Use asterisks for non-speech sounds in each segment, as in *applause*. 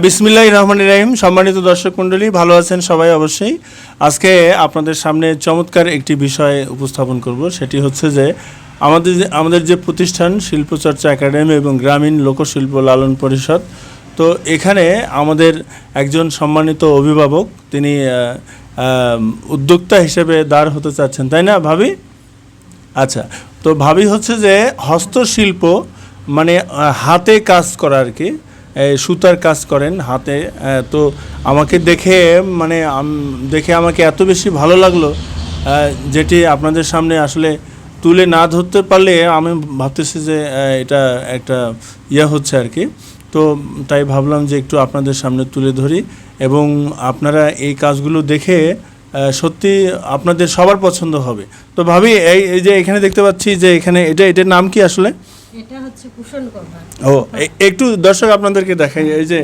বিসমিল্লাহ রহমান রাহিম। সম্মানিত দর্শক মণ্ডলী, ভালো আছেন সবাই অবশ্যই। আজকে আপনাদের সামনে চমৎকার একটি বিষয় উপস্থাপন করব। সেটি হচ্ছে যে, আমাদের আমাদের যে প্রতিষ্ঠান, শিল্পচর্চা একাডেমি এবং গ্রামীণ লোকশিল্প লালন পরিষদ, তো এখানে আমাদের একজন সম্মানিত অভিভাবক, তিনি উদ্যোক্তা হিসেবে দাঁড় হতে চাচ্ছেন, তাই না ভাবি? আচ্ছা তো ভাবি হচ্ছে যে, হস্তশিল্প মানে হাতে কাজ করা আর কি। সুতার কাজ করেন হাতে তো আমাকে দেখে মানে দেখে আমাকে এত বেশি ভালো লাগল যেটি আপনাদের সামনে আসলে তুলে না ধরতে পারলে আমি ভাবতেছি যে এটা একটা ইয়ে হচ্ছে আর কি। তো তাই ভাবলাম যে একটু আপনাদের সামনে তুলে ধরি এবং আপনারা এই কাজগুলো দেখে সত্যি আপনাদের সবার পছন্দ হবে। তো ভাবি এই যে এখানে দেখতে পাচ্ছি যে এখানে এটা, এটার নাম কি আসলে? এটা হচ্ছে কুশন কভার। ও একটু দর্শক আপনাদেরকে দেখাই এই যে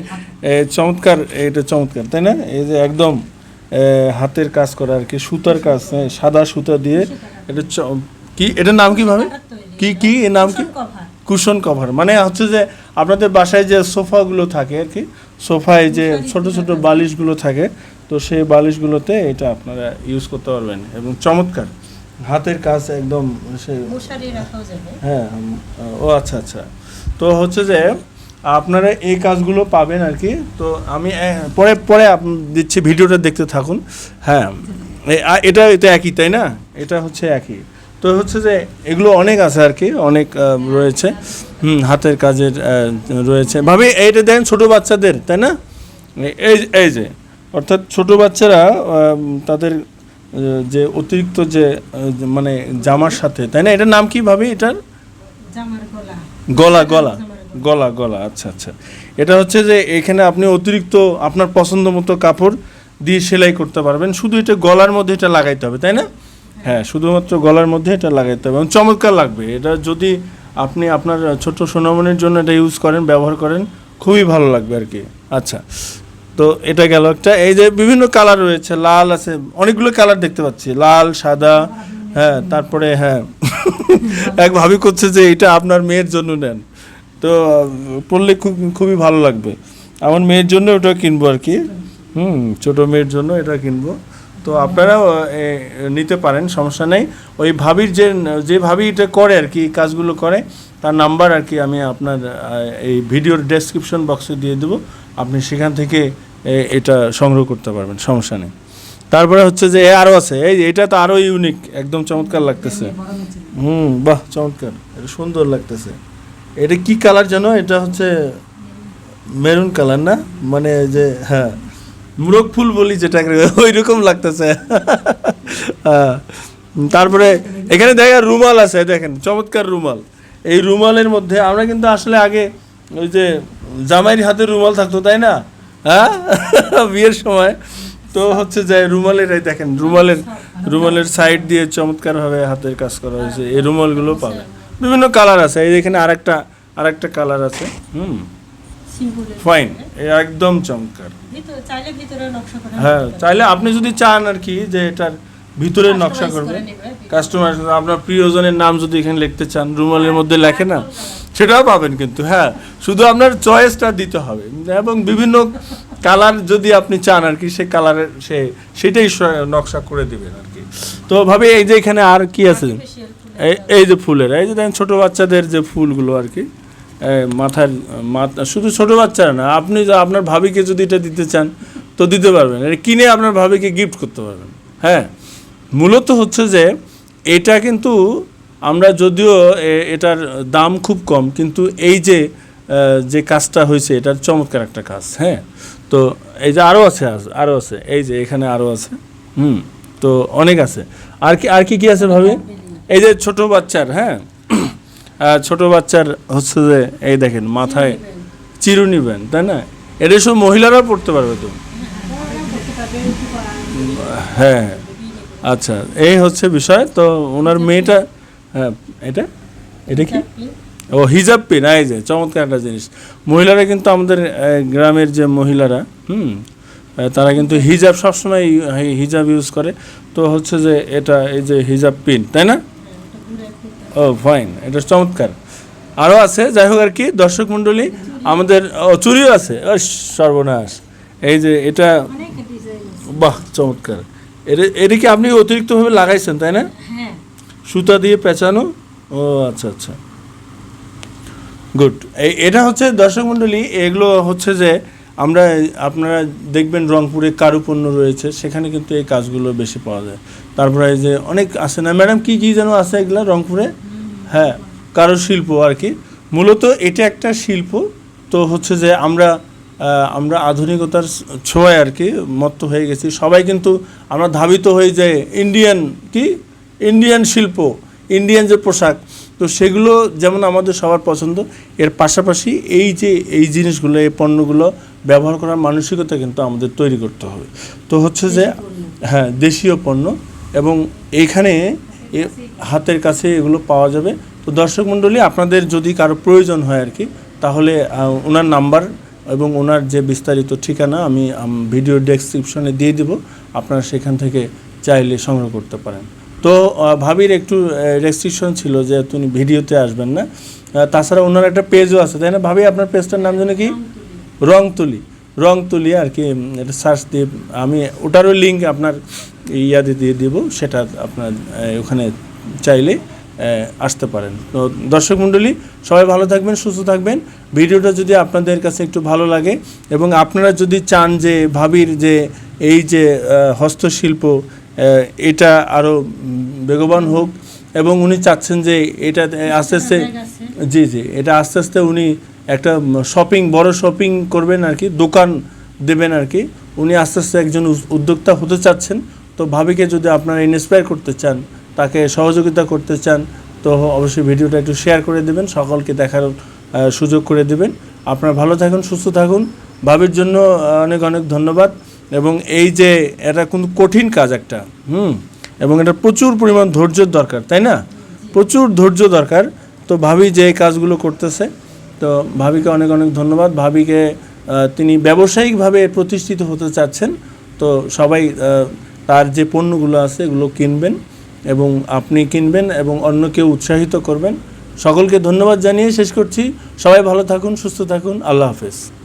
চমৎকার এটা চমৎকার তাই না? এই যে একদম হাতের কাজ করা আর কি সুতার কাজ হ্যাঁ, সাদা সুতা দিয়ে এটা কি এটার নাম কি ভাবে? কি কি এর নাম কি? Cushion cover. মানে হচ্ছে যে আপনাদের বাসায় যে সোফাগুলো থাকে আর কি সোফায় যে ছোট ছোট বালিশগুলো থাকে তো সেই বালিশগুলোতে এটা আপনারা ইউজ করতে পারবেন এবং চমৎকার। হাতের কাজ একদম সে হ্যাঁ ও আচ্ছা আচ্ছা। তো হচ্ছে যে আপনারা এই কাজগুলো পাবেন আর কি। তো আমি পরে পরে দিচ্ছি ভিডিওটা দেখতে থাকুন। হ্যাঁ এটা এটা একই তাই না? এটা হচ্ছে একই। তো হচ্ছে যে এগুলো অনেক আছে আর কি অনেক রয়েছে। হুম হাতের কাজের রয়েছে। ভাবি এইটা দেখেন ছোট বাচ্চাদের তাই না? এই এই যে অর্থাৎ ছোট বাচ্চারা তাদের যে অতিরিক্ত যে মানে জামার সাথে তাই না? এটার নাম কি ভাবি? এটার? গলা। গলা গলা। গলা। আচ্ছা আচ্ছা। এটা হচ্ছে যে এখানে আপনি অতিরিক্ত আপনার পছন্দ মতো কাপড় দিয়ে সেলাই করতে পারবেন। শুধু এটা গলার মধ্যে এটা লাগাইতে হবে তাই না? হ্যাঁ শুধুমাত্র গলার মধ্যে এটা লাগাইতে হবে। এবং চমৎকার লাগবে। এটা যদি আপনি আপনার ছোট সোনামনির জন্য এটা ইউজ করেন ব্যবহার করেন খুবই ভালো লাগবে আর কি। আচ্ছা। তো এটা গেল একটা। এই যে বিভিন্ন কালার রয়েছে লাল আছে অনেকগুলো কালার দেখতে পাচ্ছি। লাল সাদা হ্যাঁ তারপরে হ্যাঁ। *laughs* এক ভাবি করছে যে এটা আপনার মেয়ের জন্য নেন। তো পড়লে খুব খুবই ভালো লাগবে। আমার মেয়ের জন্য ওটা কিনবো আর কি। হুম ছোট মেয়ের জন্য এটা কিনবো। তো আপনারাও এ, নিতে পারেন সমস্যা নেই। ওই ভাবির যে যে ভাবি এটা করে আর কি কাজগুলো করে তার নাম্বার আর কি আমি আপনার এই ভিডিওর ডেসক্রিপশন বক্সে দিয়ে দেবো। আপনি সেখান থেকে এটা সংগ্রহ করতে পারবেন সমস্যা নেই। তারপরে হচ্ছে যে এ আরও আছে এই এটা তো আরও ইউনিক একদম চমৎকার লাগতেছে। হুম বাহ চমৎকার এটা সুন্দর লাগতেছে। এটা কি কালার যেন এটা হচ্ছে মেরুন কালার না? মানে যে হ্যাঁ মুরগ ফুল বলি যেটা ওই রকম লাগতেছে। হ্যাঁ। তারপরে এখানে দেখেন রুমাল আছে দেখেন চমৎকার রুমাল। এই রুমালের মধ্যে আমরা কিন্তু আসলে আগে ওই যে জামাইয়ের হাতে রুমাল থাকতো তাই না? হ্যাঁ? বিয়ের সময়। তো হচ্ছে যে রুমালের এই দেখেন রুমালের রুমালের সাইড দিয়ে চমৎকারভাবে হাতের কাজ করা হয়েছে। এই রুমালগুলো পাবে বিভিন্ন কালার আছে। এই এখানে আরেকটা আরেকটা কালার আছে। হুম। ফাইন একদম চমৎকার। হ্যাঁ চাইলে আপনি যদি চান আর কি যে এটার ভিতরে নকশা Customize করবে কাস্টমার আপনার প্রিয়জনের নাম যদি এখানে লিখতে চান রুমালের মধ্যে লেখে না সেটাও পাবেন কিন্তু হ্যাঁ। শুধু আপনার চয়েসটা দিতে হবে। এবং বিভিন্ন কালার যদি আপনি চান আর কি সে কালারের সে সেটাই নকশা করে দিবেন আর কি। তো ভাবে এই যে এখানে আর কি আছে? এই এই যে ফুলের এই যে দেখেন ছোটো বাচ্চাদের যে ফুলগুলো আর কি মাথার মাথা শুধু ছোটো বাচ্চারা না আপনি আপনার ভাবিকে যদি এটা দিতে চান তো দিতে পারবেন। এটা কিনে আপনার ভাবিকে গিফট করতে পারবেন। হ্যাঁ? মূলত হচ্ছে যে এটা কিন্তু আমরা যদিও এটার দাম খুব কম কিন্তু এই যে যে কাজটা হয়েছে এটার চমৎকার একটা কাজ হ্যাঁ? তো এই যে আরও আছে আরও আছে এই যে এখানে আরও আছে হুম? তো অনেক আছে। আর কি আর কি কি আছে ভাবি? এই যে ছোট বাচ্চার হ্যাঁ? *clears throat* ছোট বাচ্চার হচ্ছে যে এই দেখেন মাথায় চিরুনি ব্যান্ড তাই না? এটা সব মহিলারাও পড়তে পারবে তো? হ্যাঁ হ্যাঁ। আচ্ছা এই হচ্ছে বিষয়। তো ওনার মেয়েটা হ্যাঁ এটা? এটা কি? ও হিজাব পিন এই যে চমৎকার একটা জিনিস। মহিলারা কিন্তু আমাদের গ্রামের যে মহিলারা হুম তারা কিন্তু হিজাব সবসময় হিজাব ইউজ করে। তো হচ্ছে যে এটা এই যে হিজাব পিন তাই না? ও ফাইন এটা চমৎকার। আরও আছে যাই হোক আর কি দর্শক মণ্ডলী আমাদের ও চুরিও আছে। সর্বনাশ। এই যে এটা বাহ চমৎকার। এটা এটা কি আপনি অতিরিক্তভাবে লাগাইছেন তাই না? হ্যাঁ। সুতা দিয়ে পেঁচানো? ও আচ্ছা আচ্ছা। গুড এটা হচ্ছে দর্শক মণ্ডলী এগুলো হচ্ছে যে আমরা আপনারা দেখবেন রংপুরে কারুপণ্য রয়েছে সেখানে কিন্তু এই কাজগুলো বেশি পাওয়া যায়। তারপরে এই যে অনেক আছে না ম্যাডাম কি কি যেন আছে এগুলো রংপুরে? হ্যাঁ কারু শিল্প আর কি। মূলত এটা একটা শিল্প তো হচ্ছে যে আমরা আমরা আধুনিকতার ছোঁয়ায় আর কি মত্ত হয়ে গেছি। সবাই কিন্তু আমরা ধাবিত হই যে ইন্ডিয়ান কি? ইন্ডিয়ান শিল্প ইন্ডিয়ান যে পোশাক তো সেগুলো যেমন আমাদের সবার পছন্দ এর পাশাপাশি এই যে এই জিনিসগুলো এই পণ্যগুলো ব্যবহার করার মানসিকতা কিন্তু আমাদের তৈরি করতে হবে। তো হচ্ছে যে হ্যাঁ দেশীয় পণ্য এবং এইখানে এ- হাতের কাছে এগুলো পাওয়া যাবে। তো দর্শক মণ্ডলী আপনাদের যদি কারও প্রয়োজন হয় আর কি তাহলে ওনার নাম্বার এবং ওনার যে বিস্তারিত ঠিকানা, আমি ভিডিও ডেসক্রিপশনে দিয়ে দিব। আপনারা সেখান থেকে চাইলে সংগ্রহ করতে পারেন। তো ভাবির একটু রেস্ট্রিকশন ছিল যে তুমি ভিডিওতে আসবেন না। তাছাড়া ওনার একটা পেজও আছে, তাই না? ভাবি, আপনার পেজটার নাম জানো কি? রং তুলি রং তুলি আর কি সার্চ দিয়ে আমি ওটারও লিঙ্ক আপনার ইয়াতে দিয়ে দিব। সেটা আপনার ওখানে চাইলে আসতে পারেন। তো দর্শক মণ্ডলী সবাই ভালো থাকবেন সুস্থ থাকবেন। ভিডিওটা যদি আপনাদের কাছে একটু ভালো লাগে এবং আপনারা যদি চান যে ভাবির যে এই যে হস্তশিল্প এটা আরও বেগবান হোক এবং উনি চাচ্ছেন যে এটা আস্তে আস্তে জি জি এটা আস্তে আস্তে উনি একটা শপিং বড় শপিং করবেন আর কি দোকান দেবেন আর কি। উনি আস্তে আস্তে একজন উদ্যোক্তা হতে চাচ্ছেন। তো ভাবিকে যদি আপনারা ইন্সপায়ার করতে চান তাকে সহযোগিতা করতে চান, তো অবশ্যই ভিডিওটা একটু শেয়ার করে দেবেন, সকলকে দেখার সুযোগ করে দেবেন। আপনারা ভালো থাকুন, সুস্থ থাকুন। ভাবির জন্য অনেক অনেক ধন্যবাদ। এবং এই যে, এটা কিন্তু কঠিন কাজ একটা, হুম? এবং এটা প্রচুর পরিমাণ ধৈর্যের দরকার, তাই না? প্রচুর ধৈর্য দরকার। তো ভাবি যে এই কাজগুলো করতেছে, তো ভাবিকে অনেক অনেক ধন্যবাদ। ভাবিকে তিনি ব্যবসায়িকভাবে প্রতিষ্ঠিত হতে চাচ্ছেন, তো সবাই তার যে পণ্যগুলো আছে, এগুলো কিনবেন। এবং আপনি কিনবেন এবং অন্যকে উৎসাহিত করবেন। সকলকে ধন্যবাদ জানিয়ে শেষ করছি। সবাই ভালো থাকুন, সুস্থ থাকুন। আল্লাহ হাফেজ।